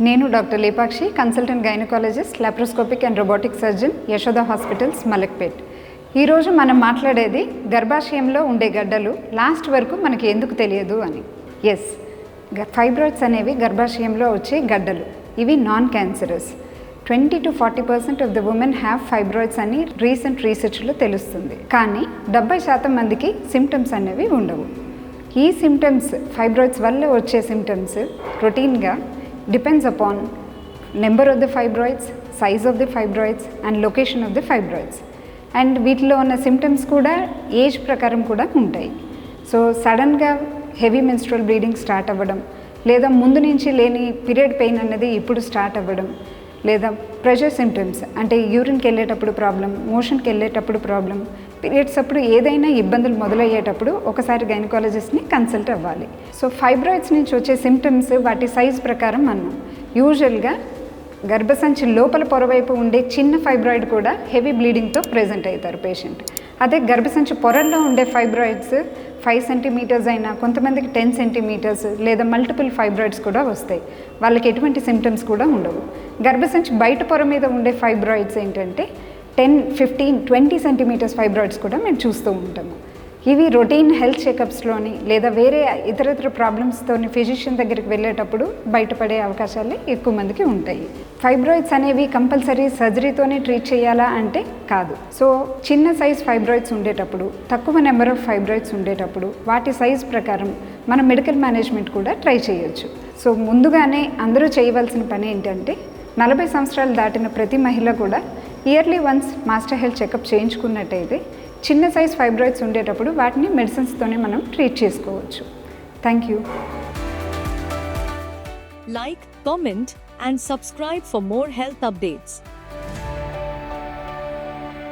నేను doctor Lepakshi consultant gynaecologist laparoscopic and robotic surgeon Yashoda hospitals Malakpet. ఈరోజు మనం మాట్లాడేది గర్భాశయంలో ఉండే గడ్డలు లాస్ట్ వరకు మనకి ఎందుకు తెలియదు అని. ఎస్ ఫైబ్రాయిడ్స్ అనేవి గర్భాశయంలో వచ్చే గడ్డలు. ఇవి non cancerous twenty to forty percent of the women have fibroids అని రీసెంట్ రీసెర్చ్లో తెలుస్తుంది. కానీ డెబ్బై శాతం మందికి సిమ్టమ్స్ అనేవి ఉండవు. ఈ సిమ్టమ్స్ ఫైబ్రాయిడ్స్ వల్ల వచ్చే సిమ్టమ్స్ రొటీన్గా depends upon number of the fibroids size of the fibroids and location of the fibroids and వీటిలో ఉన్న సిమ్టమ్స్ కూడా ఏజ్ ప్రకారం కూడా ఉంటాయి. సో సడన్గా హెవీ మెన్స్ట్రల్ బ్లీడింగ్ స్టార్ట్ అవ్వడం లేదా ముందు నుంచి లేని పీరియడ్ పెయిన్ అనేది ఇప్పుడు స్టార్ట్ అవ్వడం లేదా ప్రెషర్ సిమ్టమ్స్ అంటే యూరిన్కి వెళ్ళేటప్పుడు ప్రాబ్లం మోషన్కి వెళ్ళేటప్పుడు ప్రాబ్లం పీరియడ్స్ అప్పుడు ఏదైనా ఇబ్బందులు మొదలయ్యేటప్పుడు ఒకసారి గైనకాలజిస్ట్ని కన్సల్ట్ అవ్వాలి. సో ఫైబ్రాయిడ్స్ నుంచి వచ్చే సిమ్టమ్స్ వాటి సైజ్ ప్రకారం అన్నాం యూజువల్గా గర్భసంచి లోపల పొరవైపు ఉండే చిన్న ఫైబ్రాయిడ్ కూడా హెవీ బ్లీడింగ్తో ప్రెజెంట్ అవుతారు పేషెంట్ అదే గర్భసంచి పొరల్లో ఉండే ఫైబ్రాయిడ్స్ ఫైవ్ సెంటీమీటర్స్ అయినా కొంతమందికి టెన్ సెంటీమీటర్స్ లేదా మల్టిపుల్ ఫైబ్రాయిడ్స్ కూడా వస్తాయి. వాళ్ళకి ఎటువంటి సిమ్టమ్స్ కూడా ఉండవు. గర్భసంచి బయట పొర మీద ఉండే ఫైబ్రాయిడ్స్ ఏంటంటే ten fifteen twenty centimetres fibroids కూడా మేము చూస్తూ ఉంటాము. ఇవి రొటీన్ హెల్త్ చెకప్స్లోని లేదా వేరే ఇతర ఇతర ప్రాబ్లమ్స్తోని ఫిజిషియన్ దగ్గరికి వెళ్ళేటప్పుడు బయటపడే అవకాశాలు ఎక్కువ మందికి ఉంటాయి. ఫైబ్రాయిడ్స్ అనేవి కంపల్సరీ సర్జరీతోనే ట్రీట్ చేయాలా అంటే కాదు. సో చిన్న సైజ్ ఫైబ్రాయిడ్స్ ఉండేటప్పుడు తక్కువ నెంబర్ ఆఫ్ ఫైబ్రాయిడ్స్ ఉండేటప్పుడు వాటి సైజ్ ప్రకారం మన మెడికల్ మేనేజ్మెంట్ కూడా ట్రై చేయొచ్చు. సో ముందుగానే అందరూ చేయవలసిన పని ఏంటంటే నలభై సంవత్సరాలు దాటిన ప్రతి మహిళ కూడా yearly once master health checkup చేయించుకున్నట్టయితే చిన్న సైజ్ ఫైబ్రాయిడ్స్ ఉండేటప్పుడు వాటిని మెడిసిన్స్తోనే మనం ట్రీట్ చేసుకోవచ్చు. Thank you like comment and subscribe for more health updates